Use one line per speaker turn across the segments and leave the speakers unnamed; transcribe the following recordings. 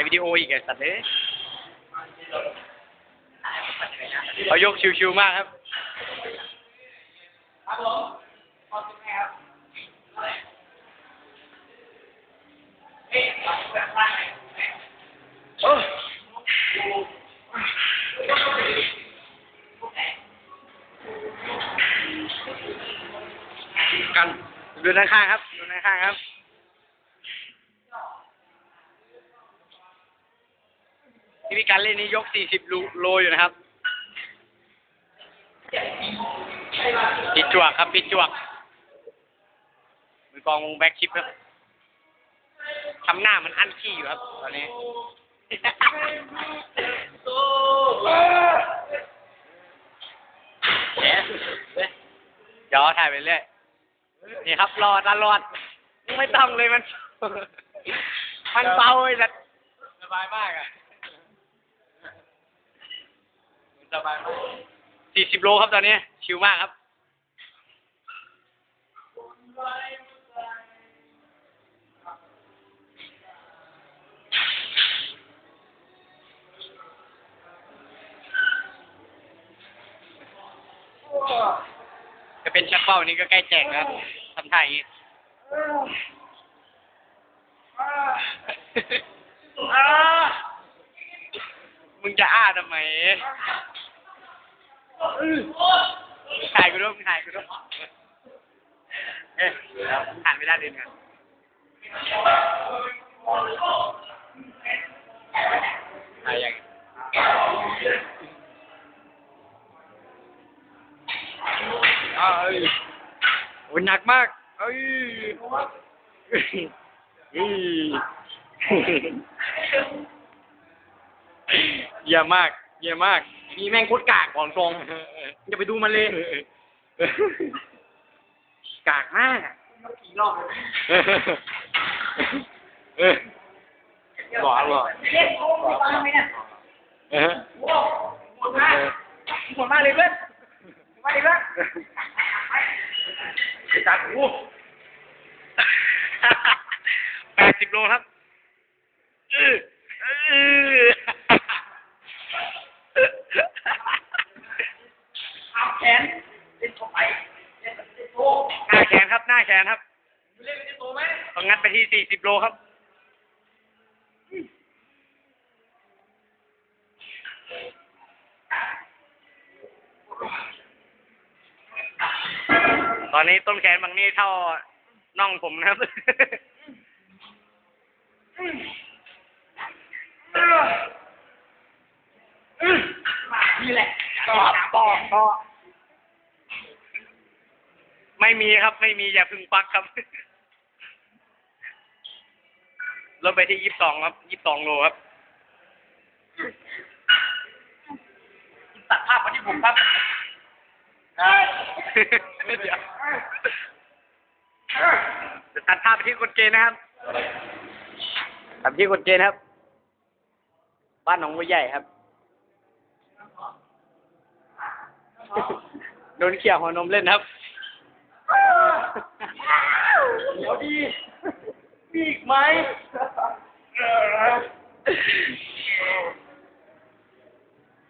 ายวิดีโออีกไอ้สัตว์เลยเขายกชิวๆมากครับ
ครับผมขอบคุณครับเอ๊ะแบบว่าไง
โอ้กันดูด้านข้างครับดูด้านข้างครับ ที่มีการเล่นนี้ยก 40โลโลอยู่นะครับปิดจวกครับปิดจวกมือกองวงแบ็คชิปครับทำหน้ามันอั้นขี้อยู่ครับ ตอนนี้เดี๋ยวถ่ายไปเรื่อยนี่ครับรอตลอดไม่ต้องเลยมัน มันเบาเลยสัตว์
สบายมากอะ สบายมาก
สี่สิบโลครับตอนนี้ ชิวมากครับ จะเป็นชักเป้านี้ก็ใกล้แจกแล้วทำท่าอย่างนี้ มึงจะอ้าทำไม ถ่ายกูด้วยถ่ายกูด้วยเอ๊ะแล้วหันได้านอื่นกันถ่ายยังอ้าวเอ้ยโอ้ยหนักมากเอ้ยเอ้ยเยี่ยมมาก เยี่ยมมาก
มีแม่งโคตรกากของทรงอย่าไปดูมันเลยกากมากกี่รอบ
บอกบอก
เล่นโอ้ยบ้าไหมเนี่ย
เออ
โอ้โหดมากหมดมากเลยเพื่อนมาดิเพื่อนไอ้จัดโอ้
แปดสิบโลครับเออเออ
เอาแขนเล่นเข้าไปเล่นแบบเล่นโต
หน้า แขนครับหน้าแขนครับ
เล่นเป็นโตไหม
ต้องงัดไปที่สี่สิบโลครับตอนนี้ต้นแขนบางนี่เท่าน่องผมนะครับ
นี่แหละ
ต่อต่อต่อ ไม่มีครับ ไม่มีอย่าพึ่งปักครับลดไปที่ยี่สิบสองครับยี่สิบสองโลครับ
ตัดภาพมาที่ผมครับ
เดี๋ยวจะตัดภาพไปที่กดเกณฑ์นะครับตัดไปที่กดเกณฑ์ครับ บ้านหนองบัวใหญ่ครับโดนเขี่ยหัวนมเล่นครับ
เดี๋ยวดี มีอีกไหม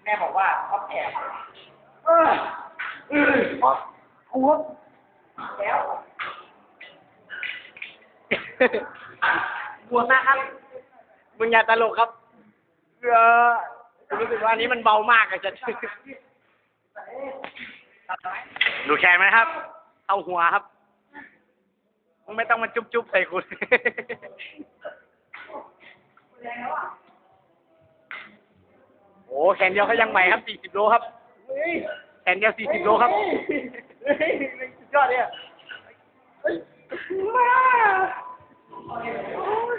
แม่บอกว่าเขาแอบเออเออโอ้แล้วบวมมากครับ
มึงอย่าตลกครับเออกูรู้สึกว่าอันนี้มันเบามากอะจะดูแขนไหมครับ เอาหัวครับมึง ไม่ต้องมาจุ๊บจุ๊บใส่คุณโอ้แขนเดียวเขายังใหม่ครับสี่สิบโลครับแขนเดียวสี่สิบโลครับ
เฮ้ยสุดยอดเลยอะเฮ้ยว้าโอ้ยโอ้ย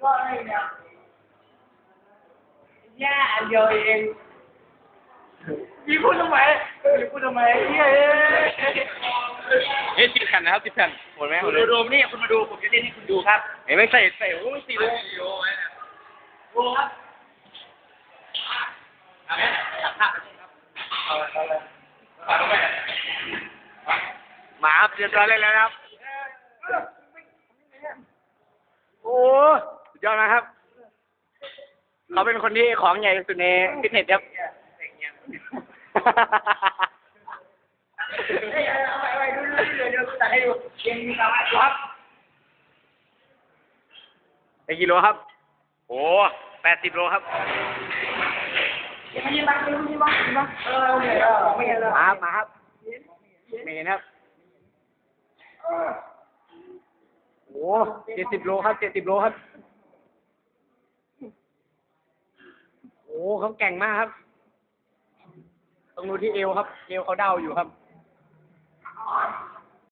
ยอดเลยเนี่ยย่าอันเดียวเองมีพูดทำไมมีพูด ทำไมเฮ้ย
เฮ้ยสิบแผ่นนะครับสิบแผ่นหมดไหมหม
คุ
ด
ณ
เลย
ดูนี่คุณมาดูผมจะเล่นให้คุณดูครับ
เห็นไหมใส่ใส่โอ้ยสี่โล
ดูครับเอาไหมจับภาพไปเลยครับเอาเลยเอาเลยเอาเลย
หมาครับเรียบร้อยเลยแล้วนะครับ โอ้สุดยอดมากครับ เขาเป็นคนที่ของใหญ่ที่สุดในฟิตเนสครับ
เฮ้ยเอาไปไปดูดูดูดูตัดให้ดูยังมีสามารถครับ
ไปกี่โลครับ โอ้แปดสิบโลครับ
ยังไม่ยินบ้างยังไม่ยินบ้างยินบ้างเออไม่เห็นไม่เห็นเลย
มาครับมาครับไม่เห็นครับโอ้เจ็ดสิบโลครับเจ็ดสิบโลครับ โอ้เขาแกร่งมากครับ ต้องดูที่เอวครับ เอวเขาเด้าอยู่ครับ on